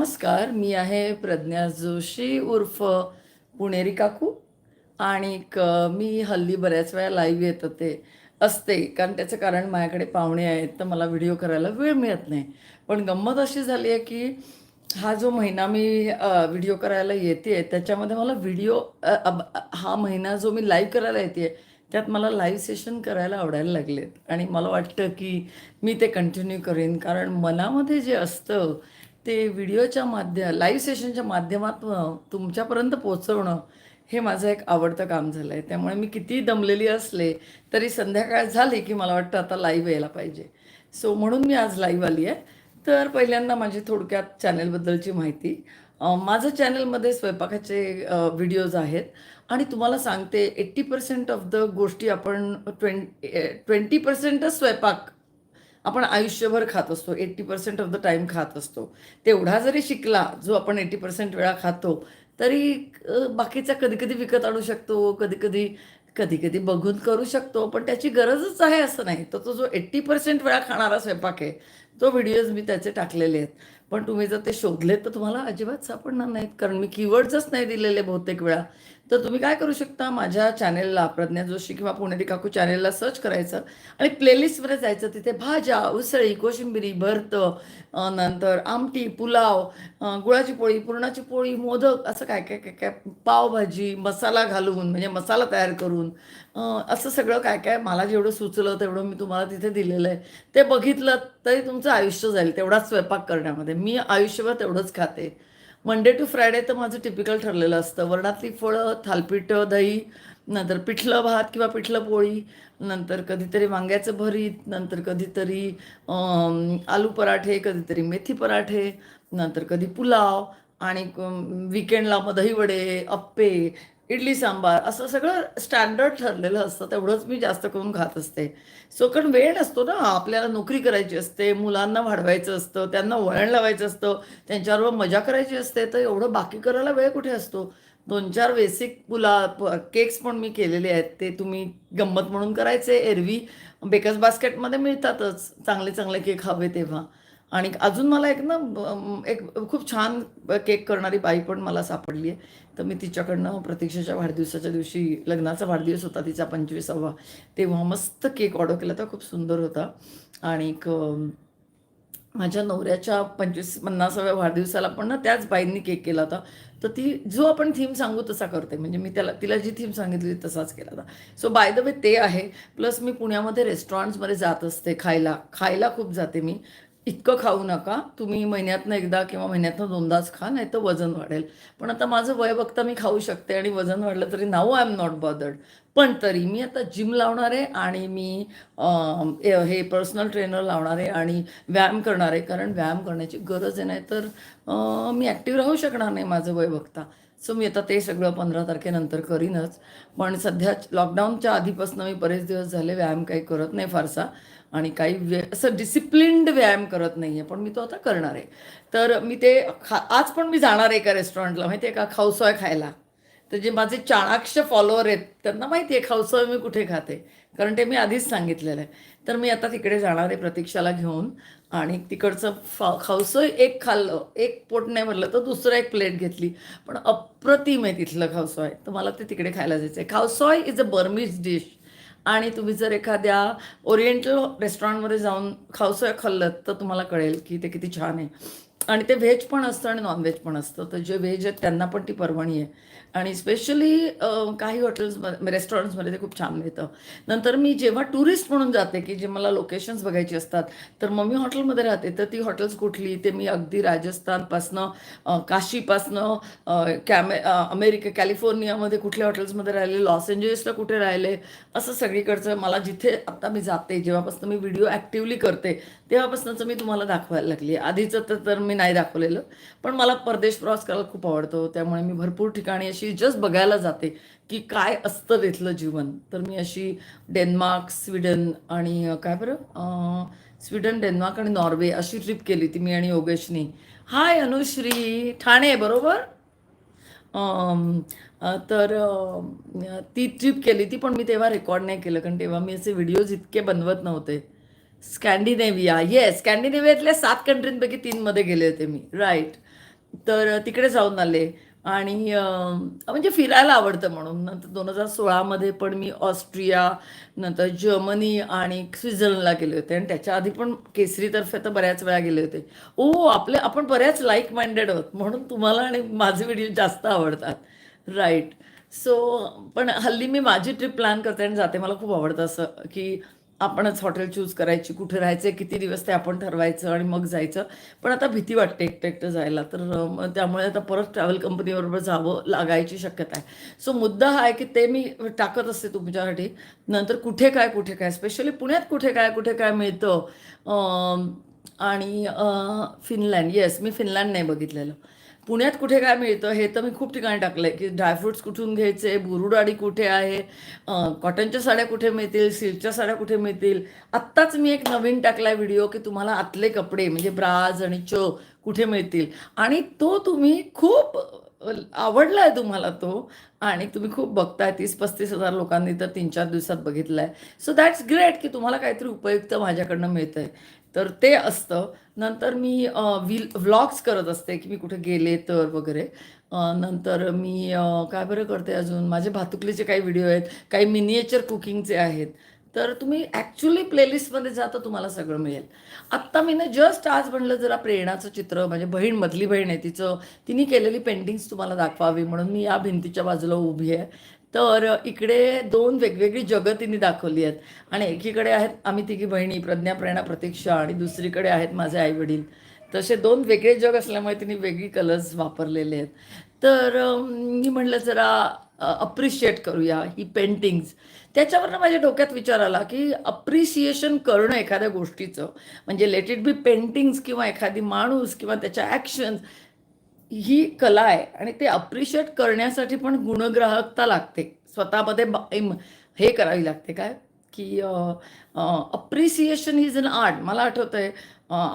नमस्कार मी आहे प्रज्ञा जोशी उर्फ पुणेरी काकू आणि क मी हल्ली बऱ्याच वेळा लाईव्ह येत होते असते कारण त्याचं कारण माझ्याकडे पाहुणे आहेत तर मला व्हिडिओ करायला वेळ मिळत नाही. पण गंमत अशी झाली आहे की हा जो महिना मी व्हिडिओ करायला येते त्याच्यामध्ये मला व्हिडिओ हा महिना जो मी लाईव्ह करायला येते त्यात मला लाईव्ह सेशन करायला आवडायला लागलेत. आणि मला वाटतं की मी ते कंटिन्यू करेन कारण मनामध्ये जे असतं ते व्हिडिओच्या माध्य लाईव्ह सेशनच्या माध्यमातून तुमच्यापर्यंत पोचवणं हे माझं एक आवडतं काम झालं आहे त्यामुळे मी किती दमलेली असले तरी संध्याकाळ झाली की मला वाटतं आता लाईव्ह यायला पाहिजे. सो म्हणून मी आज लाईव्ह आली आहे. तर पहिल्यांदा माझी थोडक्यात चॅनेलबद्दलची माहिती. माझं चॅनलमध्ये स्वयंपाकाचे व्हिडिओज आहेत. आणि तुम्हाला सांगते एट्टी पर्सेंट ऑफ द गोष्टी आपण ट्वें ट्वेंटी पर्सेंटच स्वयंपाक आपण आयुष्यभर खात असतो eighty percent of the time खात असतो. तेवढा जरी शिकला जो आपण एट्टी पर्सेंट वेळा खातो तरी बाकीचा कधी कधी विकत आणू शकतो कधी कधी कधी कधी बघून करू शकतो पण त्याची गरजच आहे असं नाही. तर तो जो एट्टी पर्सेंट वेळा खाणारा स्वयंपाक आहे तो व्हिडिओज मी त्याचे टाकलेले आहेत. पण तुम्ही जर ते शोधले तर तुम्हाला अजिबात सापडणार नाहीत कारण मी कीवर्ड्सच नाही दिलेले बहुतेक वेळा. तर तुम्ही काय करू शकता? माझ्या चॅनेलला प्रज्ञा जोशी किंवा पुणेरी काकू चॅनेलला सर्च करायचं आणि प्लेलिस्टवर जायचं. तिथे भाज्या उसळी कोशिंबिरी भरत नंतर आमटी पुलाव गुळाची पोळी पुरणाची पोळी मोदक असं काय काय काय काय पावभाजी मसाला घालून म्हणजे मसाला तयार करून असं सगळं काय काय मला जेवढं सुचलं तेवढं मी तुम्हाला तिथे दिलेलं आहे. ते बघितलं तरी तुमचं आयुष्य जाईल तेवढाच स्वयंपाक करण्यामध्ये. मी आयुष्यभर तेवढंच खाते. मंडे टू फ्रायडे तर माझं टिपिकल ठरलेलं असतं. वरणातली फळं थालपीठ दही नंतर पिठलं भात किंवा पिठलं पोळी नंतर कधीतरी वांग्याचं भरीत नंतर कधीतरी आलू पराठे कधीतरी मेथी पराठे नंतर कधी पुलाव आणि विकेंडला मग दहीवडे अप्पे इडली सांबार असं सगळं स्टँडर्ड ठरलेलं असतं. तेवढंच मी जास्त करून खात असते. सो कारण वेळ नसतो ना. आपल्याला नोकरी करायची असते मुलांना वाढवायचं असतं त्यांना वळण लावायचं असतं त्यांच्याबरोबर मजा करायची असते तर एवढं बाकी करायला वेळ कुठे असतो? दोन चार बेसिक पुला केक्स पण मी केलेले आहेत. ते तुम्ही गंमत म्हणून करायचे. एरवी बेकर्स बास्केटमध्ये मिळतातच. चांगले चांगले केक हवे तेव्हा. आणि अजून मला एक ना एक खूप छान केक करणारी बाई पण मला सापडली आहे. तर मी तिच्याकडनं प्रतीक्षाच्या वाढदिवसाच्या दिवशी लग्नाचा वाढदिवस होता तिचा पंचवीसावा तेव्हा मस्त केक ऑर्डर केला होता खूप सुंदर होता. आणि माझ्या नवऱ्याच्या पंचवीस पन्नासाव्या वाढदिवसाला पण ना त्याच बाईंनी केक केला होता. तर ती जो आपण थीम सांगू तसा करते. म्हणजे मी त्याला तिला जी थीम सांगितली तसाच केला होता. सो बाय द वे ते आहे. प्लस मी पुण्यामध्ये रेस्टॉरंट्समध्ये जात असते खायला. खायला खूप जाते मी. इतकं खाऊ नका. तुम्ही महिन्यातनं एकदा किंवा महिन्यातनं दोनदाच खा नाही तर वजन वाढेल. पण आता माझं वय बघता मी खाऊ शकते आणि वजन वाढलं तरी now I am not bothered पण तरी मी आता जिम लावणार आहे आणि मी हे- पर्सनल ट्रेनर लावणार आहे आणि व्यायाम करणार आहे. कारण व्यायाम करण्याची गरज आहे नाही तर मी ॲक्टिव्ह राहू शकणार नाही माझं वय बघता. सो मी आता ते सगळं पंधरा तारखेनंतर करीनच. पण सध्या लॉकडाऊनच्या आधीपासून मी बरेच दिवस झाले व्यायाम काही करत नाही फारसा. आणि काही व्य असं डिसिप्लिन्ड व्यायाम करत नाही आहे पण मी तो आता करणार आहे. तर मी ते खा आज पण मी जाणार आहे एका रेस्टॉरंटला माहिती आहे का? खावसोय खायला. तर जे माझे चाणाक्ष फॉलोअर आहेत त्यांना माहिती आहे खावसोय मी कुठे खाते. कारण ते मी आधीच सांगितलेलं आहे. तर मी आता तिकडे जाणार आहे प्रतीक्षाला घेऊन आणि तिकडचं फा खावसोय एक खाल्लं एक पोट नाही भरलं तर दुसरं एक प्लेट घेतली. पण अप्रतिम आहे तिथलं खावसोय तर मला ते तिकडे खायला जायचं आहे khao suey is a Burmese dish आणि तुम्ही जर एखाद्या ओरिएंटल रेस्टॉरंटमध्ये जाऊन खाऊसॉय खाल्लं तर तुम्हाला कळेल की ते किती छान आहे. आणि ते व्हेज पण असतं आणि नॉनव्हेज पण असतं. तर जे व्हेज आहेत त्यांना पण ती पर्वणी आहे. आणि स्पेशली काही हॉटेल्समध्ये रेस्टॉरंट्समध्ये ते खूप छान मिळतं. नंतर मी जेव्हा टुरिस्ट म्हणून जाते की जे मला लोकेशन्स बघायची असतात तर मग मी हॉटेलमध्ये राहते. तर ती हॉटेल्स कुठली? ते मी अगदी राजस्थानपासनं काशीपासनं कॅमे अमेरिका कॅलिफोर्नियामध्ये कुठल्या हॉटेल्समध्ये राहिले लॉस एंजलिसला कुठे राहिले असं सगळीकडचं मला जिथे आत्ता मी जाते जेव्हापासून मी व्हिडिओ ॲक्टिव्हली करते तेव्हापासूनच मी तुम्हाला दाखवायला लागली आधीचं तर तर मी नाही दाखवलेलं. पण मला परदेश प्रवास करायला खूप आवडतो. त्यामुळे मी भरपूर ठिकाणी अशी जस्ट बघायला जाते की काय असतं तिथलं जीवन. तर मी अशी डेन्मार्क स्वीडन आणि काय बरं? स्वीडन डेन्मार्क आणि नॉर्वे अशी ट्रिप केली ती मी आणि योगेशनी. हाय अनुश्री. ठाणे बरोबर? तर ती ट्रिप केली ती पण मी तेव्हा रेकॉर्ड नाही केलं. कारण तेव्हा मी असे व्हिडिओज इतके बनवत नव्हते. स्कॅन्डिनेव्हिया येस स्कॅन्डिनेव्हियातल्या सात कंट्रींपैकी तीनमध्ये गेले होते मी. राईट तर तिकडे जाऊन आले. आणि म्हणजे फिरायला आवडतं म्हणून. नंतर दोन हजार सोळामध्ये पण मी ऑस्ट्रिया नंतर जर्मनी आणि स्वित्झर्लंडला गेले होते. आणि त्याच्या आधी पण केसरीतर्फे तर बऱ्याच वेळा गेले होते. ओ आपले आपण बऱ्याच लाईक माइंडेड आहोत म्हणून तुम्हाला आणि माझे व्हिडिओ जास्त आवडतात. राईट सो पण हल्ली मी माझी ट्रिप प्लॅन करते आणि जाते. मला खूप आवडतं असं की आपणच हॉटेल चूज करायची कुठे राहायचे किती दिवस ते आपण ठरवायचं आणि मग जायचं. पण आता भीती वाटते एकटं एकटं जायला. तर मग त्यामुळे आता परत ट्रॅव्हल कंपनीबरोबर जावं लागायची शक्यता आहे. सो मुद्दा हा आहे की ते मी टाकत असते तुमच्यासाठी. नंतर कुठे काय कुठे काय स्पेशली पुण्यात कुठे काय कुठे काय मिळतं? आणि फिनलँड येस मी फिनलँड नाही बघितलेलं. पुण्यात कुठे काय मिळतं हे तर मी खूप ठिकाणी टाकलं आहे की ड्रायफ्रुट्स कुठून घ्यायचे बुरुडाडी कुठे आहे कॉटनच्या साड्या कुठे मिळतील सिल्कच्या साड्या कुठे मिळतील? आत्ताच मी एक नवीन टाकलाय व्हिडिओ की तुम्हाला आतले कपडे म्हणजे ब्राज आणि चो कुठे मिळतील? आणि तो तुम्ही खूप आवडला आहे तुम्हाला तो आणि तुम्ही खूप बघताय तीस पस्तीस हजार लोकांनी तर तीन चार दिवसात बघितलं आहे सो दॅट्स ग्रेट की तुम्हाला काहीतरी उपयुक्त माझ्याकडनं मिळतं आहे तर ते असतं. नंतर मी विल व्लॉग्स करत असते की मी कुठे गेले तर वगैरे. नंतर मी काय बरं करते अजून माझे भातुकलीचे काही व्हिडिओ आहेत काही मिनिएचर कुकिंगचे आहेत. तर तुम्ही ॲक्च्युली प्लेलिस्टमध्ये जा तर तुम्हाला सगळं मिळेल. आत्ता मी ना जस्ट आज म्हणलं जरा प्रेरणाचं चित्र म्हणजे बहीण मधली बहीण आहे तिचं तिने केलेली पेंटिंग्स तुम्हाला दाखवावी म्हणून मी या भिंतीच्या बाजूला उभी आहे. तर इकडे दोन वेगवेगळी जगं तिने दाखवली आहेत. आणि एकीकडे आहेत आम्ही तिघी बहिणी प्रज्ञा प्रेरणा प्रतीक्षा आणि दुसरीकडे आहेत माझे आई वडील तसे दोन वेगळे जग असल्यामुळे तिने वेगळी कलर्स वापरलेले आहेत. तर मी म्हटलं जरा अप्रिशिएट करूया ही पेंटिंग्स त्याच्यावरनं माझ्या डोक्यात विचार आला की अप्रिसिएशन करणं एखाद्या गोष्टीचं म्हणजे लेट इट बी पेंटिंग्स किंवा एखादी माणूस किंवा त्याच्या ॲक्शन्स ही कला आहे आणि ते अप्रिशिएट करण्यासाठी पण गुणग्राहकता लागते. स्वतःमध्ये हे करावी लागते. काय? की अप्रिसिएशन इज अन आर्ट मला आठवतं आहे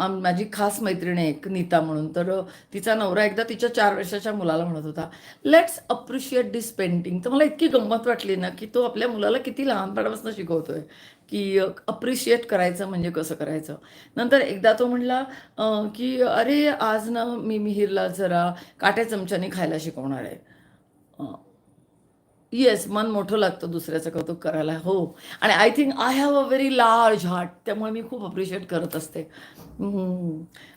माझी खास मैत्रीण आहे एक नीता म्हणून. तर तिचा नवरा एकदा तिच्या चार वर्षाच्या मुलाला म्हणत होता लेट्स अप्रिशिएट दिस पेंटिंग तर मला इतकी गंमत वाटली ना की तो आपल्या मुलाला किती लहानपणापासून शिकवतोय. की अप्रिशिएट करायचं म्हणजे कसं करायचं? नंतर एकदा तो म्हणला की अरे आज ना मी मिहिरला जरा काट्या चमच्याने खायला शिकवणार आहे. येस मन मोठं लागतं दुसऱ्याचं कौतुक करायला हो. आणि I think I have a very large heart त्यामुळे मी खूप अप्रिशिएट करत असते.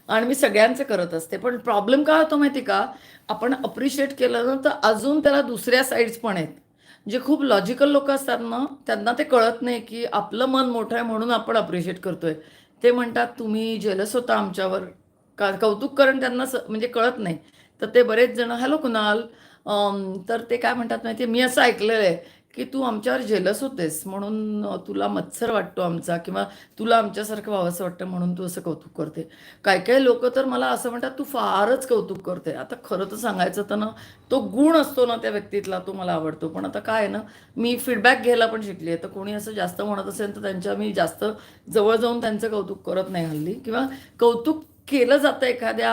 आणि मी सगळ्यांचं करत असते. पण प्रॉब्लेम काय होतो माहिती का? आपण अप्रिशिएट केलं ना तर अजून त्याला दुसऱ्या साईड्स पण आहेत. जे खूप लॉजिकल लोक असतात ना त्यांना ते कळत नाही की आपलं मन मोठं आहे म्हणून आपण अप्रिशिएट करतोय. ते म्हणतात तुम्ही जेलस होता आमच्यावर. का कौतुक करण त्यांना स- म्हणजे कळत नाही. तर ते बरेच जण हॅलो कुणाल. तर ते काय म्हणतात माहिती मी असं ऐकलेलं आहे की तू आमच्यावर जेलस होतेस म्हणून तुला मत्सर वाटतो आमचा किंवा तुला आमच्यासारखं व्हावंसं वाटतं म्हणून तू असं कौतुक करते. काय काय लोक तर मला असं म्हणतात तू फारच कौतुक करते. आता खरं तर सांगायचं तर ना तो गुण असतो ना त्या व्यक्तीतला तो मला आवडतो. पण आता काय आहे ना मी फीडबॅक घ्यायला पण शिकली आहे. तर कोणी असं जास्त म्हणत असेल तर त्यांच्या मी जास्त जवळ जाऊन त्यांचं कौतुक करत नाही हल्ली. किंवा कौतुक केलं जातं एखाद्या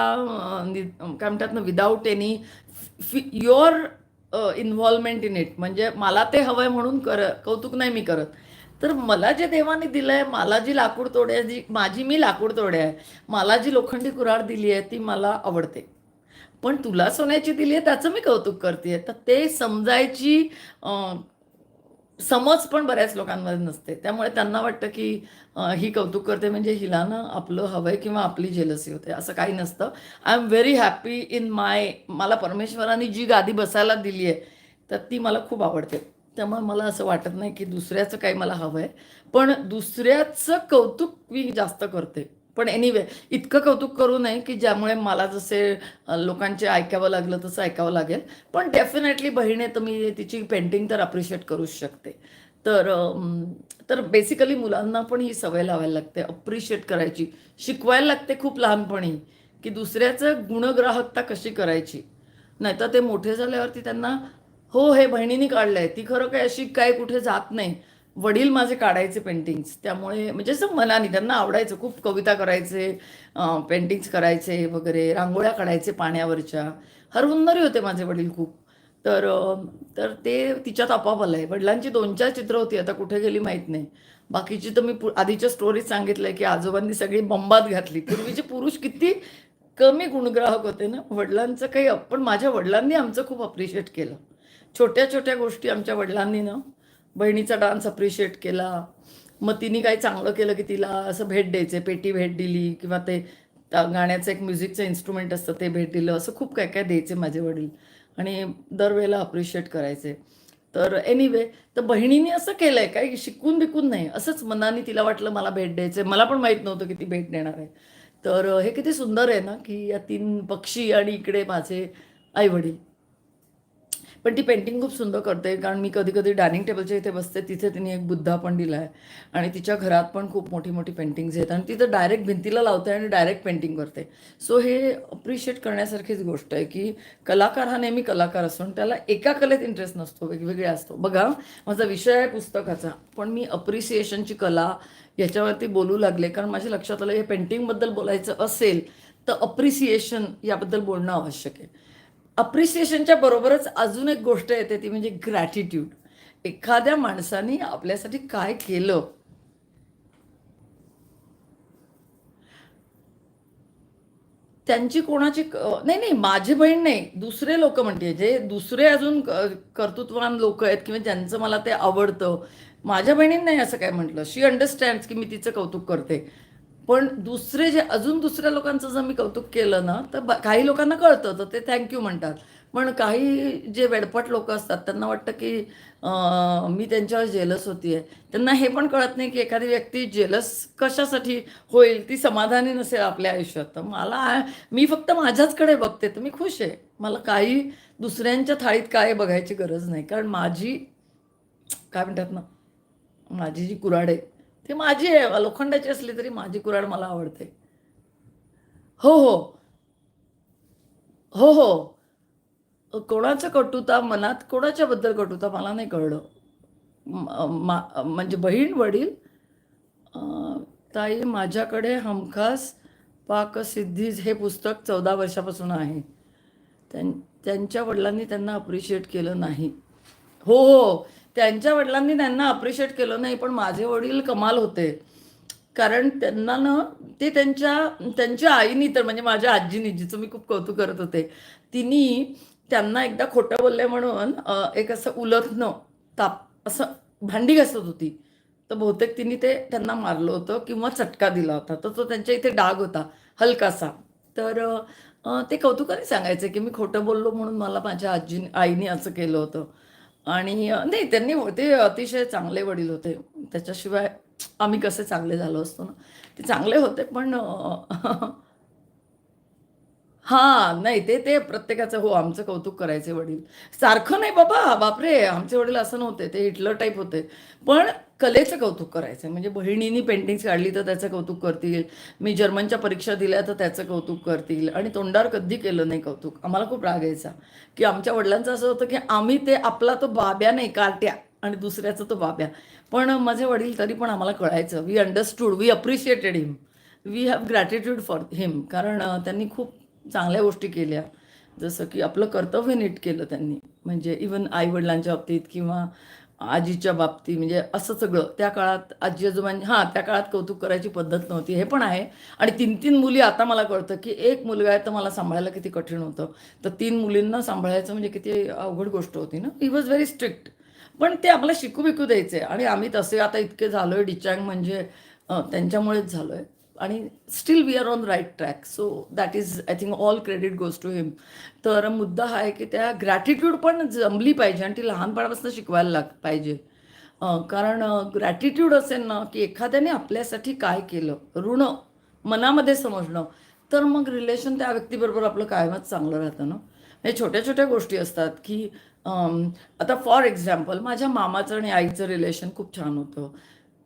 नि- काय म्हणतात ना without any your involvement in it म्हणजे मला ते हवंय म्हणून कर कौतुक नाही मी करत. तर मला जे देवाने दिलंय मला जी लाकूड तोड्या जी माझी मी लाकूड तोड्या आहे मला जी लोखंडी कुऱ्हाड दिली आहे ती मला आवडते. पण तुला सोन्याची दिली आहे त्याचं मी कौतुक करते तर ते समजायची समज पण बऱ्याच लोकांमध्ये नसते. त्यामुळे त्यांना वाटतं की ही कौतुक करते. म्हणजे हिला ना आपलं हवंय किंवा आपली जेलसी होते. असं काही नसतं. I am very happy in my मला परमेश्वराने जी गादी बसायला दिली आहे तर ती मला खूप आवडते. त्यामुळे मला असं वाटत नाही की दुसऱ्याचं काही मला हवं आहे पण दुसऱ्याचं कौतुक मी जास्त करते. पण एनिवे इतकं कौतुक करू नये की ज्यामुळे मला जसे लोकांचे ऐकावं लागलं तसं ऐकावं लागेल. पण डेफिनेटली बहिणी तर मी तिची पेंटिंग तर अप्रिशिएट करूच शकते. तर तर बेसिकली मुलांना पण ही सवय लावायला लागते अप्रिशिएट करायची. शिकवायला लागते खूप लहानपणी की दुसऱ्याचं गुणग्राहकता कशी करायची? नाहीतर ते मोठे झाल्यावरती त्यांना हो हे बहिणीने काढलंय ती खरं काय अशी काय कुठे जात नाही. वडील माझे काढायचे पेंटिंग्स त्यामुळे म्हणजे असं मनाने त्यांना आवडायचं. खूप कविता करायचे पेंटिंग्स करायचे वगैरे रांगोळ्या काढायचे पाण्यावरच्या. हरहुन्नरी होते माझे वडील खूप. तर तर ते तिच्यात आपाप आलंय. वडिलांची दोन चार चित्र होती. आता कुठे गेली माहीत नाही. बाकीची तर मी पु- आधीच्या स्टोरीज सांगितलं की आजोबांनी सगळी बंबात घातली. पूर्वीचे पुरुष किती कमी गुणग्राहक होते ना. वडिलांचं काही पण माझ्या वडिलांनी आमचं खूप अप्रिशिएट केलं. छोट्या छोट्या गोष्टी आमच्या वडिलांनी ना बहिणीचा डान्स अप्रिशिएट केला. मग तिने काही चांगलं केलं की तिला असं भेट द्यायचे पेटी भेट दिली किंवा ते त्या गाण्याचं एक म्युझिकचं इन्स्ट्रुमेंट असतं ते भेट दिलं. असं खूप काय काय द्यायचे माझे वडील. आणि दरवेळेला अप्रिशिएट करायचे. तर एनिवे तर बहिणीने असं केलं आहे काही शिकून बिकून नाही. असंच मनाने तिला वाटलं मला भेट द्यायचं मला पण माहीत नव्हतं की ती भेट देणार आहे. तर हे किती सुंदर आहे ना की या तीन पक्षी आणि इकडे माझे आईवडील. पण ती पेंटिंग खूप सुंदर करते कारण मी कधी कधी डायनिंग टेबलच्या इथे बसते तिथे तिने एक बुद्धा पण दिला आहे आणि तिच्या घरात पण खूप मोठी मोठी पेंटिंग्स आहेत आणि तिथं डायरेक्ट भिंतीला लावते आणि डायरेक्ट पेंटिंग करते. सो हे अप्रिशिएट करण्यासारखीच गोष्ट आहे की कलाकार हा नेहमी कलाकार असतो आणि त्याला एका कलेत इंटरेस्ट नसतो वेगवेगळे असतो. बघा माझा विषय आहे पुस्तकाचा पण मी अप्रिसिएशनची कला याच्यावरती बोलू लागले कारण माझ्या लक्षात आलं हे पेंटिंगबद्दल बोलायचं असेल तर अप्रिसिएशन याबद्दल बोलणं आवश्यक आहे. अप्रिसिएशनच्या बरोबरच अजून एक गोष्ट येते ती म्हणजे ग्रॅटिट्यूड एखाद्या माणसाने आपल्यासाठी काय केलं? त्यांची कोणाची नाही नाही माझी बहीण नाही दुसरे लोक म्हणते जे दुसरे अजून कर्तृत्ववान कर्तृत्वान लोक आहेत किंवा ज्यांचं मला ते आवडतं. माझ्या बहिणीने नाही असं काय म्हटलं? शी अंडरस्टँड की मी तिचं कौतुक करते. पण दुसरे जे अजून दुसऱ्या लोकांचं जर मी कौतुक केलं ना तर ब- काही लोकांना कळतं तर ते थँक्यू म्हणतात. पण काही जे वेडपट लोक असतात त्यांना वाटतं की मी त्यांच्यावर जेलस होती आहे त्यांना हे पण कळत नाही की एखादी व्यक्ती जेलस कशासाठी होईल ती समाधानी नसेल आपल्या आयुष्यात. तर मला मी फक्त माझ्याचकडे बघते तर मी खुश आहे. मला काही दुसऱ्यांच्या थाळीत काय बघायची गरज नाही. कारण माझी काय म्हणतात ना माझी जी कुऱ्हाड आहे ती माझी आहे. लोखंडाची असली तरी माझी कुऱ्हाड मला आवडते. हो हो. हो हो. कोणाचं कटुता मनात कोणाच्याबद्दल कटुता मला नाही कळलं. म्हणजे बहीण वडील ताई माझ्याकडे हमखास पाकसिद्धी हे पुस्तक चौदा वर्षापासून आहे. त्यां त्यांच्या वडिलांनी त्यांना अप्रिशिएट केलं नाही. हो हो. त्यांच्या वडिलांनी त्यांना अप्रिशिएट केलं नाही पण माझे वडील कमाल होते. कारण त्यांना ना ते त्यांच्या त्यांच्या आईनी तर म्हणजे माझ्या आजीनी जिचं मी खूप कौतुक करत होते तिनी त्यांना एकदा खोटं बोलले म्हणून एक असं उलथणं ताप असं भांडी घासत होती. तर बहुतेक तिने ते त्यांना मारलं होतं किंवा चटका दिला होता. तर तो त्यांच्या इथे डाग होता हलकासा. तर ते कौतुकाने सांगायचे की मी खोटं बोललो म्हणून मला माझ्या आजी आईने असं केलं होतं. आणि नाही त्यांनी ते अतिशय चांगले वडील होते. त्याच्याशिवाय आम्ही कसे चांगले झालो असतो ना? ते चांगले होते पण हां नाही ते ते प्रत्येकाचं हो आमचं कौतुक करायचे वडील. सारखं नाही बाबा बापरे आमचे वडील असं नव्हते ते हिटलर टाईप होते. पण कलेचं कौतुक करायचं म्हणजे बहिणींनी पेंटिंग्स काढली तर त्याचं कौतुक करतील. मी जर्मनच्या परीक्षा दिल्या तर त्याचं कौतुक करतील. आणि तोंडावर कधी केलं नाही कौतुक. आम्हाला खूप राग यायचा. की आमच्या वडिलांचं असं होतं की आम्ही ते आपला तो बाब्या नाही कार्ट्या आणि दुसऱ्याचं तो बाब्या. पण माझे वडील तरी पण आम्हाला कळायचं. We understood we appreciated him we have gratitude for him कारण त्यांनी खूप चांगल्या गोष्टी केल्या. जसं की आपलं कर्तव्य नीट केलं त्यांनी. म्हणजे इवन आईवडिलांच्या बाबतीत किंवा आजीच्या बाबतीत म्हणजे असं सगळं. त्या काळात आजी आजोबां हां त्या काळात कौतुक करायची पद्धत नव्हती हे पण आहे. आणि तीन तीन मुली आता मला कळतं की एक मुलगा आहे तर मला सांभाळायला किती कठीण होतं. तर तीन मुलींना सांभाळायचं म्हणजे किती अवघड गोष्ट होती ना? ही वॉज व्हेरी स्ट्रिक्ट पण ते आम्हाला शिकू बिकू द्यायचे. आणि आम्ही तसे आता इतके झालोय डिचँग म्हणजे त्यांच्यामुळेच त्यांच्यामुळेच झालोय. आणि still we are on right track so that is I think all credit goes to him तर मुद्दा हा आहे की त्या ग्रॅटिट्यूड पण जमली पाहिजे आणि ती लहानपणापासून शिकवायला लाग पाहिजे. कारण ग्रॅटिट्यूड असेल ना की एखाद्याने आपल्यासाठी काय केलं ऋण मनामध्ये समजणं तर मग रिलेशन त्या व्यक्तीबरोबर आपलं कायमच चांगलं राहतं ना. हे छोट्या छोट्या गोष्टी असतात की आता फॉर एक्झाम्पल माझ्या मामाचं आणि आईचं रिलेशन खूप छान होतं.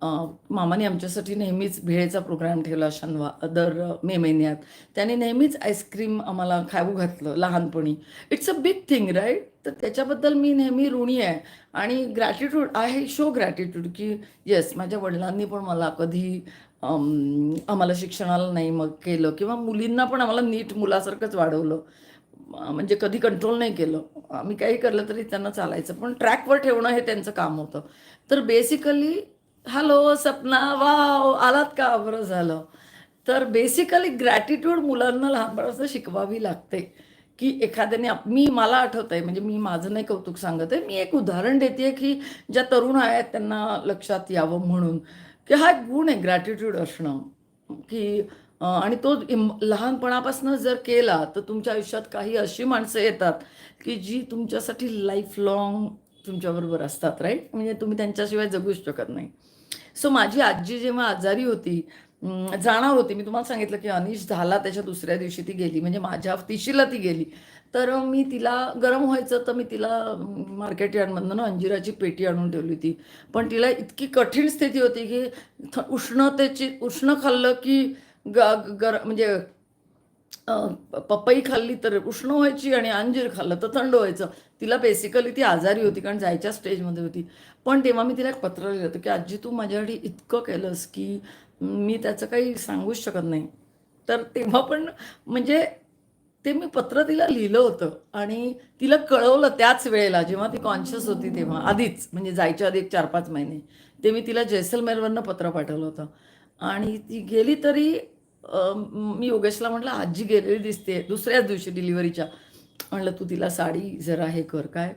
मामाने आमच्यासाठी नेहमीच भेळेचा प्रोग्राम ठेवला शनवा दर मे महिन्यात. त्याने नेहमीच आईस्क्रीम आम्हाला खाऊ घातलं लहानपणी. It's a big thing right तर त्याच्याबद्दल मी नेहमी ऋणी आहे. आणि ग्रॅटिट्यूड आय शो ग्रॅटिट्यूड की येस माझ्या वडिलांनी पण मला कधी आम्हाला शिक्षणाला नाही मग केलं किंवा मुलींना पण आम्हाला नीट मुलासारखंच वाढवलं. म्हणजे कधी कंट्रोल नाही केलं. आम्ही काही करलं तरी त्यांना चालायचं. पण ट्रॅकवर ठेवणं हे त्यांचं काम होतं. तर बेसिकली हॅलो सपना वाव आलात का? बरं झालं. तर बेसिकली ग्रॅटिट्यूड मुलांना लहानपणापासून शिकवावी लागते की एखाद्याने आप- मी मला आठवत आहे म्हणजे मी माझं नाही कौतुक सांगत आहे मी एक उदाहरण देते की ज्या तरुण आहेत त्यांना लक्षात यावं म्हणून. की हा एक गुण आहे ग्रॅटिट्यूड असणं. की आणि तो इम लहानपणापासून जर केला तर तुमच्या आयुष्यात काही अशी माणसं येतात की जी तुमच्यासाठी लाईफ लॉंग तुमच्याबरोबर असतात राईट म्हणजे तुम्ही त्यांच्याशिवाय जगूच शकत नाही. सो माझी आजी जेव्हा आजारी होती जाणार होती मी तुम्हाला सांगितलं की अनिश झाला त्याच्या दुसऱ्या दिवशी ती गेली म्हणजे माझ्या तिशीला ती गेली. तर मी तिला गरम व्हायचं तर मी तिला मार्केट यार्डमधनं ना अंजिराची पेटी आणून ठेवली होती. पण तिला इतकी कठीण स्थिती होती की थ उष्णतेची उष्ण खाल्लं की ग गर म्हणजे पपई खाल्ली तर उष्ण व्हायची आणि अंजीर खाल्लं तर थंड व्हायचं. तिला बेसिकली ती आजारी होती कारण जायच्या स्टेजमध्ये होती. पण तेव्हा मी तिला एक पत्र लिहिलं होतं की आजी तू माझ्यासाठी इतकं केलंस की मी त्याचं काही सांगूच शकत नाही. तर तेव्हा पण म्हणजे ते मी पत्र तिला लिहिलं होतं आणि तिला कळवलं त्याच वेळेला जेव्हा ती कॉन्शियस होती तेव्हा आधीच म्हणजे जायच्या आधी एक चार पाच महिने ते मी तिला जैसलमेरवरनं पत्र पाठवलं होतं. आणि ती गेली तरी मी योगेशला म्हटलं आजी गेलेली दिसते दुसऱ्याच दिवशी डिलिव्हरीच्या. म्हणलं तू तिला साडी जरा हे कर काय?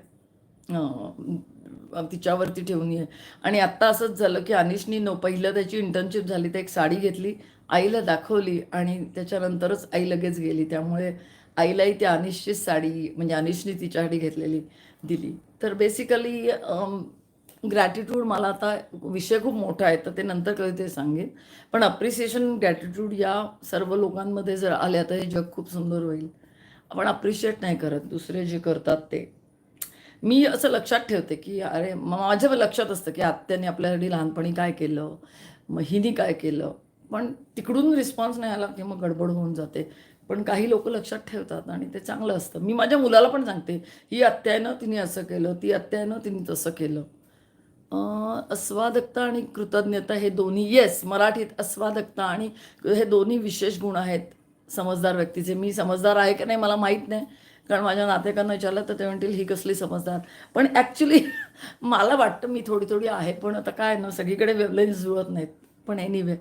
तिच्यावरती ठेवून ये. आणि आत्ता असंच झालं की अनिशनी न पहिलं त्याची इंटर्नशिप झाली तर एक साडी घेतली आईला दाखवली आणि त्याच्यानंतरच आई लगेच गेली. त्यामुळे आईलाही त्या अनिशचीच साडी म्हणजे अनिशनी तिच्यासाठी घेतलेली दिली. तर बेसिकली ग्रॅटिट्यूड मला आता विषय खूप मोठा आहे तर ते नंतर कधी ते सांगेन. पण अप्रिसिएशन ग्रॅटिट्यूड या सर्व लोकांमध्ये जर आल्या तर हे जग खूप सुंदर होईल. आपण अप्रिशिएट नाही करत दुसरे जे करतात ते. मी असं लक्षात ठेवते की अरे माझ्या लक्षात असतं की आत्याने आपल्यासाठी लहानपणी काय केलं मग हिने काय केलं. पण तिकडून रिस्पॉन्स नाही आला की मग गडबड होऊन जाते. पण काही लोक लक्षात ठेवतात आणि ते चांगलं असतं. मी माझ्या मुलाला पण सांगते ही आत्यानं तिने असं केलं ती आत्यानं तिने तसं केलं. अस्वादकता आणि कृतज्ञता हे दोन्ही येस मराठीत अस्वादकता आणि हे दोन्ही विशेष गुण आहेत समजदार व्यक्तीचे. मी समजदार आहे की नाही मला माहीत नाही कारण माझ्या नातेकांना विचारलं तर ते म्हणतील ही कसली समजदार. पण ॲक्च्युली मला वाटतं मी थोडी थोडी आहे पण आता काय ना सगळीकडे वेवलेन्स जुळत नाहीत. पण एनिवे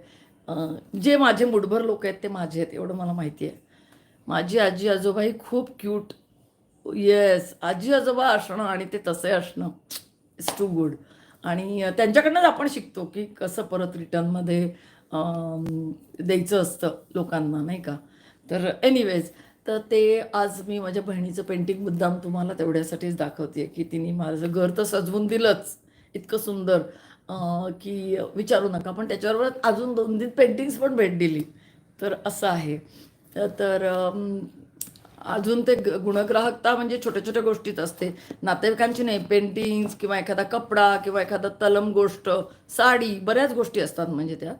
जे माझे मुठभर लोक आहेत ते माझे आहेत एवढं मला माहिती आहे. माझी आजी आजोबा ही खूप क्यूट येस आजी आजोबा असणं आणि ते तसे असणं इट्स टू गुड आणि त्यांच्याकडनंच आपण शिकतो की कसं परत रिटर्नमध्ये द्यायचं असतं लोकांना नाही का? तर एनिवेज तर ते आज मी माझ्या बहिणीचं पेंटिंग मुद्दाम तुम्हाला तेवढ्यासाठीच दाखवते की तिने माझं घर तर सजवून दिलंच इतकं सुंदर की विचारू नका. पण त्याच्याबरोबर अजून दोन तीन पेंटिंग्स पण भेट दिली. तर असं आहे. तर- तर अजून ते गुणग्राहकता म्हणजे छोट्या छोट्या गोष्टीत असते. नातेवाईकांची नाही पेंटिंग्स किंवा एखादा कपडा किंवा एखादा तलम गोष्ट साडी बऱ्याच गोष्टी असतात म्हणजे त्या.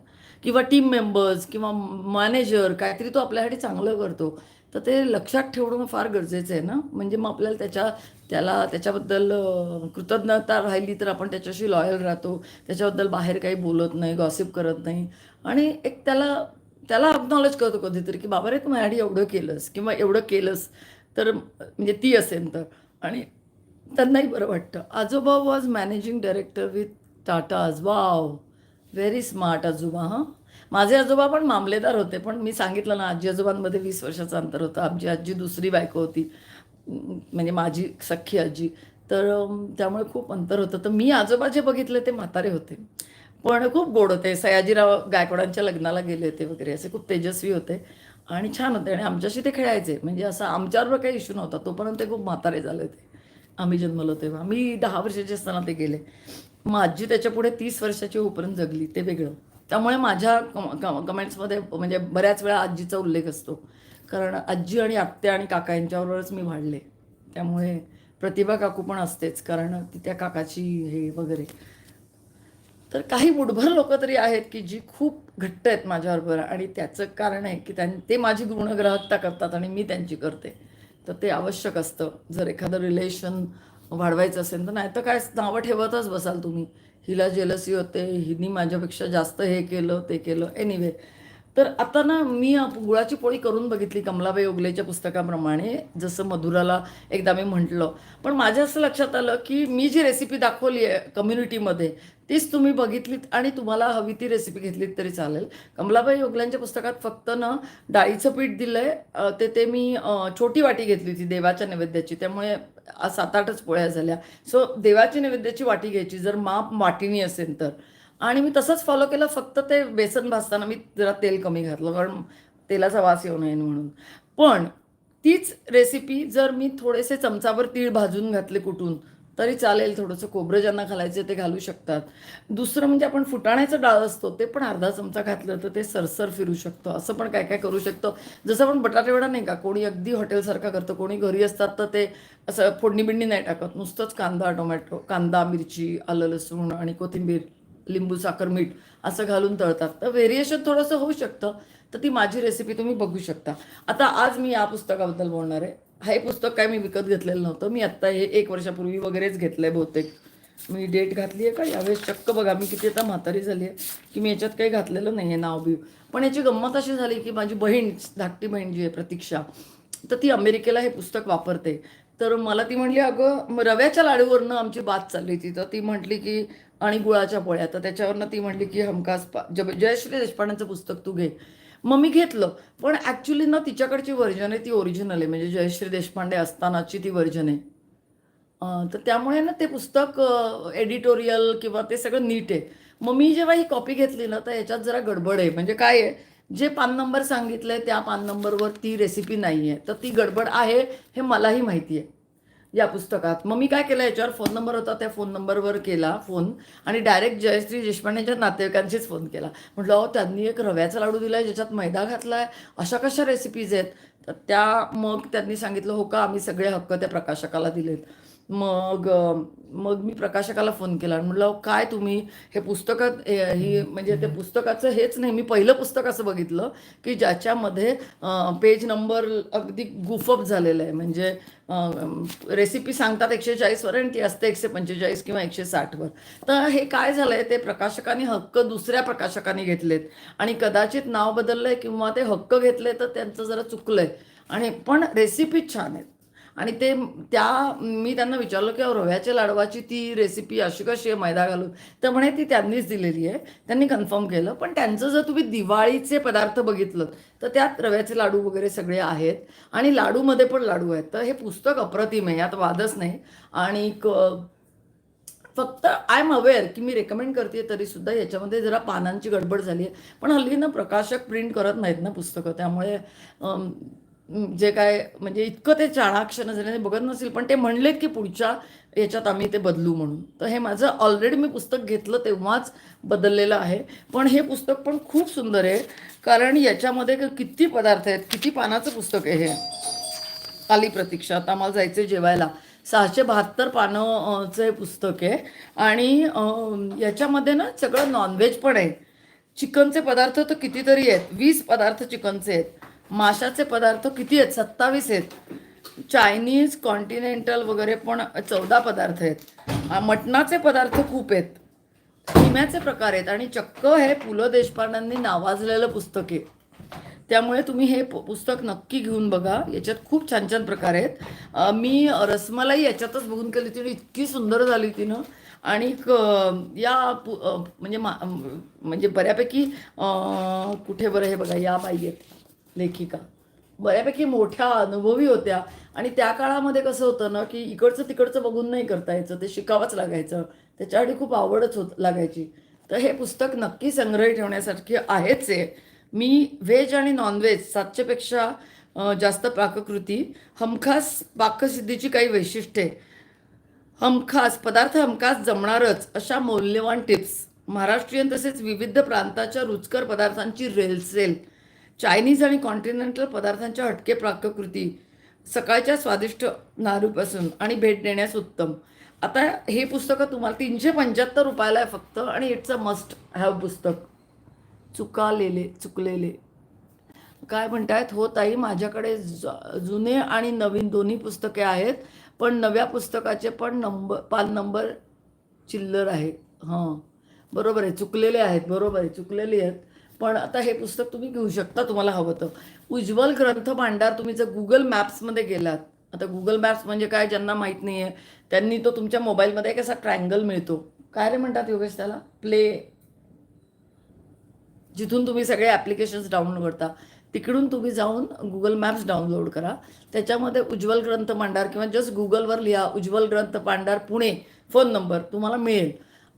किंवा टीम मेंबर्स किंवा मॅनेजर काहीतरी तो आपल्यासाठी चांगलं करतो. तर ते लक्षात ठेवणं फार गरजेचं आहे ना. म्हणजे मग आपल्याला त्याच्या त्याला त्याच्याबद्दल कृतज्ञता राहिली तर आपण त्याच्याशी लॉयल राहतो. त्याच्याबद्दल बाहेर काही बोलत नाही गॉसिप करत नाही. आणि एक त्याला त्याला अक्नॉलेज करतो कधीतरी की बाबा रे तू माझ्यासाठी एवढं केलंस किंवा एवढं केलंस. तर म्हणजे ती असेल तर. आणि त्यांनाही बरं वाटतं. आजोबा was managing director with Tatas wow very smart आजोबा हां. माझे आजोबा पण मामलेदार होते पण मी सांगितलं ना आजी आजोबांमध्ये वीस वर्षाचं अंतर होतं. आमची आजी दुसरी बायको होती. म्हणजे माझी सख्खी आजी. तर त्यामुळे खूप अंतर होतं. तर मी आजोबा जे बघितले ते म्हातारे होते. पण खूप गोड होते. सयाजीराव गायकवाडांच्या लग्नाला गेले होते वगैरे असे खूप तेजस्वी होते. आणि छान होते. आणि आमच्याशी ते खेळायचे. म्हणजे असं आमच्यावर काही इश्यू नव्हता. तोपर्यंत ते खूप म्हातारे झाले होते. आम्ही जन्मलो तेव्हा. मी दहा वर्षाचे असताना ते गेले. माझी त्याच्यापुढे तीस वर्षाची होईपर्यंत जगली. ते वेगळं. त्यामुळे माझ्या कम कमेंट्समध्ये म्हणजे बऱ्याच वेळा आजीचा उल्लेख असतो. कारण आजी आणि आत्या आणि काका यांच्याबरोबरच मी वाढले. त्यामुळे प्रतिभा काकू पण असतेच. कारण ती त्या काकाची हे वगैरे. तर काही मुठभर लोक तरी आहेत की जी खूप घट्ट आहेत माझ्याबरोबर आणि त्याचं कारण आहे की त्यां ते माझी गुणग्राहकता करतात आणि मी त्यांची करते. तर ते आवश्यक असतं. जर एखादं रिलेशन वाढवायचं असेल तर नाही तर काय नावं ठेवतच बसाल तुम्ही. हिला जेलसी होते हिनी माझ्यापेक्षा जास्त हे केलं ते केलं. एनिवे तर आता ना मी गुळाची पोळी करून बघितली कमलाबाई ओगलेच्या पुस्तकाप्रमाणे. जसं मधुराला एकदा मी म्हटलं. पण माझ्या असं लक्षात आलं की मी जी रेसिपी दाखवली आहे कम्युनिटीमध्ये तीच तुम्ही बघितलीत आणि तुम्हाला हवी ती रेसिपी घेतलीत तरी चालेल. कमलाबाई योगल्यांच्या पुस्तकात फक्त ना डाळीचं पीठ दिलंय. आहे ते ते मी छोटी वाटी घेतली होती देवाच्या नैवेद्याची. त्यामुळे सात आठच पोळ्या झाल्या. सो देवाची नैवेद्याची वाटी घ्यायची. जर माप वाटीनी असेल तर. आणि मी तसंच फॉलो केलं. फक्त ते बेसन भाजताना मी जरा तेल कमी घातलं. कारण तेलाचा वास येऊ नये म्हणून. पण तीच रेसिपी जर मी थोडेसे चमचावर तीळ भाजून घातले कुठून तरी चालेल थोडंसं खोबरं ज्यांना घालायचं ते घालू शकतात. दुसरं म्हणजे आपण फुटाण्याचं डाळ असतो ते पण अर्धा चमचा घातलं तर ते सरसर फिरू शकतो. असं पण काय काय करू शकतो. जसं आपण बटाटेवडा नाही का कोणी अगदी हॉटेलसारखा करतं कोणी घरी असतात तर ते असं फोडणी बिडणी नाही टाकत. नुसतंच कांदा टोमॅटो कांदा मिरची आलं लसूण आणि कोथिंबीर लिंबू साखर मीठ असं घालून तळतात. तर व्हेरिएशन थोडंसं होऊ शकतं तर ती माझी रेसिपी तुम्ही बघू शकता. आता आज मी या पुस्तकाबद्दल बोलणार आहे. हे पुस्तक काय मी विकत घेतलेलं नव्हतं. मी आत्ता हे एक वर्षापूर्वी वगैरेच घेतलं आहे बहुतेक. मी डेट घातली आहे का? यावेळेस चक्क बघा. मी किती आता म्हातारी झाली आहे की मी याच्यात काही घातलेलं नाही आहे नाव बी पण याची गंमत अशी झाली की माझी बहीण धाकटी बहीण जी आहे प्रतीक्षा तर ती अमेरिकेला हे पुस्तक वापरते. तर मला ती म्हणली अगं रव्याच्या लाडूवरनं आमची बात चालली होती. तर ती म्हटली की आणि गुळाच्या पोळ्या. तर त्याच्यावरनं ती म्हटली की हमखास पा जब जयश्री देशपांडेचं पुस्तक तू घे. मग मी घेतलं. पण ॲक्च्युली ना तिच्याकडची व्हर्जन आहे ती ओरिजिनल आहे. म्हणजे जयश्री देशपांडे असतानाची ती व्हर्जन आहे. तर त्यामुळे ना ते पुस्तक एडिटोरियल किंवा ते सगळं नीट आहे. मग मी जेव्हा ही कॉपी घेतली ना तर याच्यात जरा गडबड आहे. म्हणजे काय आहे? जे पान नंबर सांगितलं आहे त्या पान नंबरवर ती रेसिपी नाही आहे तर ती गडबड आहे हे मलाही माहिती आहे या पुस्तकात. मग मी काय केलं याच्यावर फोन नंबर होता त्या फोन नंबरवर केला फोन आणि डायरेक्ट जयश्री देशपांडेच्या नातेवाईकांशीच फोन केला. म्हटलं अहो त्यांनी एक रव्याचा लाडू दिला आहे ज्याच्यात मैदा घातला आहे अशा कशा रेसिपीज आहेत? तर त्या मग त्यांनी सांगितलं हो का आम्ही सगळे हक्क त्या प्रकाशकाला दिलेत. मग मग मी प्रकाशकाला फोन केला. आणि म्हटलं "अहो, काय तुम्ही? हे पुस्तकात हे- म्हणजे ते पुस्तकाचं हेच नाही. मी पहिलं पुस्तक असं बघितलं की ज्याच्यामध्ये पेज नंबर अगदी गुफअप झालेलं आहे. म्हणजे रेसिपी सांगतात एकशे चाळीसवर आणि ती असते एकशे पंचेचाळीस किंवा एकशे साठवर तर हे काय झालंय? ते प्रकाशकाने हक्क दुसऱ्या प्रकाशकाने घेतलेत. आणि कदाचित नाव बदललंय किंवा ते हक्क घेतले तर त्यांचं जरा चुकलंय. आणि पण रेसिपी छान आहेत. आणि ते त्या मी त्यांना विचारलं की रव्याच्या लाडवाची ती रेसिपी अशी कशी आहे? मैदा घालून. तर म्हणे ती त्यांनीच दिलेली आहे. त्यांनी कन्फर्म केलं. पण त्यांचं जर तुम्ही दिवाळीचे पदार्थ बघितलं तर त्यात रव्याचे लाडू वगैरे सगळे आहेत. आणि लाडूमध्ये पण लाडू आहेत. तर हे पुस्तक अप्रतिम आहे. यात वादच नाही. आणि क- फक्त आय एम अवेअर की मी रेकमेंड करते तरीसुद्धा याच्यामध्ये जरा पानांची गडबड झाली आहे. पण हल्ली ना प्रकाशक प्रिंट करत नाहीत ना पुस्तकं. त्यामुळे जे काय म्हणजे इतकं ते चाणाक्ष झाले बघत नसेल पण ते म्हणलेत की पुढच्या याच्यात आम्ही ते बदलू म्हणून. तर हे माझं ऑलरेडी मी पुस्तक घेतलं तेव्हाच बदललेलं आहे. पण हे पुस्तक पण खूप सुंदर आहे कारण याच्यामध्ये किती पदार्थ आहेत किती पानाचं पुस्तक आहे हे. आली प्रतीक्षा आता आम्हाला जायचं जेवायला. सहाशे बहात्तर पानंचं हे पुस्तक आहे. आणि याच्यामध्ये ना सगळं नॉनव्हेज पण आहे. चिकनचे पदार्थ तर कितीतरी आहेत वीस पदार्थ चिकनचे आहेत. माशाचे पदार्थ किती आहेत? सत्तावीस आहेत. चायनीज कॉन्टिनेंटल वगैरे पण चौदा पदार्थ आहेत. मटणाचे पदार्थ खूप आहेत. किम्याचे प्रकार आहेत. आणि चक्क हे पु ल देशपांडांनी नावाजलेलं पुस्तक आहे. त्यामुळे तुम्ही हे पु- पुस्तक नक्की घेऊन बघा. याच्यात खूप छान छान प्रकार आहेत. मी रसमलाई याच्यातच बघून केली होती इतकी सुंदर झाली होती ना. आणि क- या पु- म्हणजे मा म्हणजे बऱ्यापैकी कुठे बरं हे बघा या बाई आहेत. लेखिका. बऱ्यापैकी मोठ्या अनुभवी होत्या. आणि त्या काळामध्ये कसं होतं ना की इकडचं तिकडचं बघून नाही करता यायचं ते शिकावंच लागायचं. त्याच्यासाठी खूप आवडच होत लागायची. तर हे पुस्तक नक्की संग्रही ठेवण्यासारखे आहेच आहे मी व्हेज आणि नॉनव्हेज सातशेपेक्षा जास्त पाककृती हमखास पाकसिद्धीची काही वैशिष्ट्ये. हमखास पदार्थ हमखास जमणारच अशा मौल्यवान टिप्स. महाराष्ट्रीयन तसेच विविध प्रांताच्या रुचकर पदार्थांची रेलसेल. चायनीज आणि कॉन्टिनेंटल पदार्थांच्या हटके पाककृती सकाळच्या स्वादिष्ट नारूपासून आणि भेट देण्यास उत्तम. आता हे पुस्तकं तुम्हाला तीनशे पंच्याहत्तर रुपयाला आहे फक्त आणि इट्स अ मस्ट हॅव पुस्तक. चुकालेले चुकलेले. काय म्हणतायत? हो ताई माझ्याकडे ज- जुने आणि नवीन दोन्ही पुस्तके आहेत पण नव्या पुस्तकाचे पण नंबर पान नंबर चिल्लर आहे. हां. बरोबर आहे चुकलेले आहेत बरोबर आहे चुकलेले आहेत. पण आता हे पुस्तक तुम्ही घेऊ शकता तुम्हाला हवं तर. उज्ज्वल ग्रंथ भांडार तुम्ही जर गुगल मॅप्समध्ये गेलात आता गुगल मॅप्स म्हणजे काय ज्यांना माहीत नाही आहे त्यांनी तो तुमच्या मोबाईलमध्ये एक असा ट्रँगल मिळतो. काय रे म्हणतात योगेश त्याला? प्ले जिथून तुम्ही सगळे ॲप्लिकेशन्स डाउनलोड करता तिकडून तुम्ही जाऊन गुगल मॅप्स डाउनलोड करा. त्याच्यामध्ये उज्ज्वल ग्रंथ भांडार किंवा जस्ट गुगलवर लिहा उज्ज्वल ग्रंथ भांडार पुणे फोन नंबर तुम्हाला मिळेल.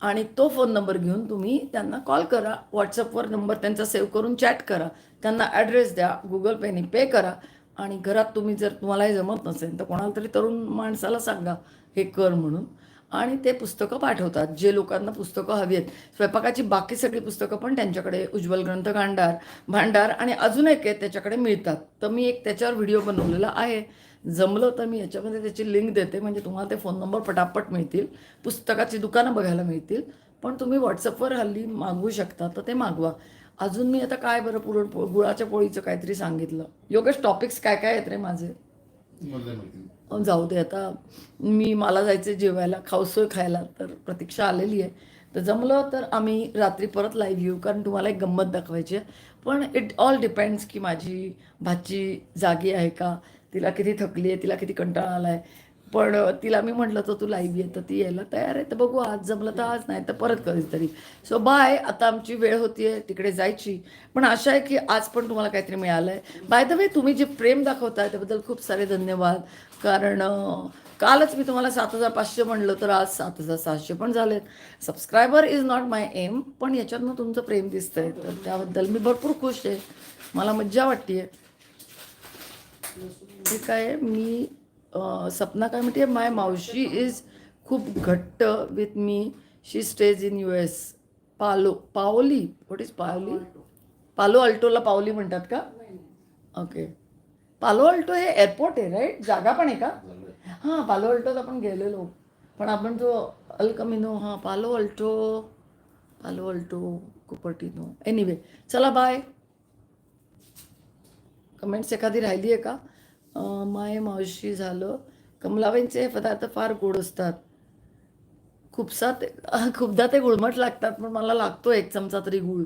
आणि तो फोन नंबर घेऊन तुम्ही त्यांना कॉल करा. व्हॉट्सअपवर नंबर त्यांचा सेव्ह करून चॅट करा. त्यांना ॲड्रेस द्या. गुगल पेने पे करा. आणि घरात तुम्ही जर तुम्हालाही जमत नसेल तर कोणाला तरी तरुण माणसाला सांगा. हे कर म्हणून. आणि ते पुस्तकं पाठवतात. जे लोकांना पुस्तकं हवी आहेत. स्वयंपाकाची बाकी सगळी पुस्तकं पण त्यांच्याकडे उज्ज्वल ग्रंथ भांडार भांडार आणि अजून एक आहे त्याच्याकडे मिळतात. तर मी एक त्याच्यावर व्हिडिओ बनवलेला आहे. जमलं तर मी याच्यामध्ये त्याची लिंक देते. म्हणजे तुम्हाला ते फोन नंबर पटापट मिळतील. पुस्तकाची दुकानं बघायला मिळतील. पण तुम्ही व्हॉट्सअपवर हल्ली मागवू शकता. तर ते मागवा. अजून मी आता काय बरं पुरण गुळाच्या पोळीचं काहीतरी सांगितलं. योगेश टॉपिक्स काय काय आहेत रे माझे? जाऊ दे आता. मी मला जायचं जेवायला. खावसोय खायला. तर प्रतीक्षा आलेली आहे. तर जमलं तर आम्ही रात्री परत लाईव्ह येऊ. कारण तुम्हाला एक गंमत दाखवायची आहे. पण इट ऑल डिपेंड्स की माझी भाची जागी आहे का? तिला किती थकली आहे तिला किती कंटाळा आला आहे पण तिला मी म्हटलं तर तू लाईव्ह येतं ती यायला तयार आहे. तर बघू आज जमलं तर आज नाही तर परत कधीतरी. सो बाय आता आमची वेळ होती आहे तिकडे जायची. पण आशा आहे की आज पण तुम्हाला काहीतरी मिळालं आहे बाय द वे तुम्ही जे प्रेम दाखवताय त्याबद्दल खूप सारे धन्यवाद. कारण कालच मी तुम्हाला सात हजार पाचशे म्हणलं तर आज सात हजार सहाशे पण झालेत. Subscriber is not my aim पण याच्यातनं तुमचं प्रेम दिसतंय. तर त्याबद्दल मी भरपूर खुश आहे. मला मज्जा वाटते आहे ठीक आहे मी सपना काय म्हणते माय मावशी इज खूप घट्ट with me. She stays in U S. Palo पावली? व्हॉट इज पावली? पालो अल्टोला पावली म्हणतात का? ओके. पालो अल्टो हे एअरपोर्ट आहे राईट? जागा पण आहे का? हां पालो अल्टोत आपण गेलेलो. पण आपण जो अल्कमिनो हां Palo Alto Palo Alto Cupertino anyway चला बाय कमेंट्स एखादी राहिली आहे का? माय मावशी झालं. कमलाबाईंचे पदार्थ फार गोड असतात. खूपसा ते खूपदा ते गुळमट लागतात पण मला लागतो एक चमचा तरी गुळ.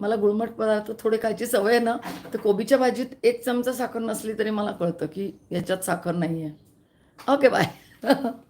मला गुळमट पदार्थ थोडे खायची सवय आहे ना तर कोबीच्या भाजीत एक चमचा साखर नसली तरी मला कळतं की याच्यात साखर नाही आहे ओके बाय.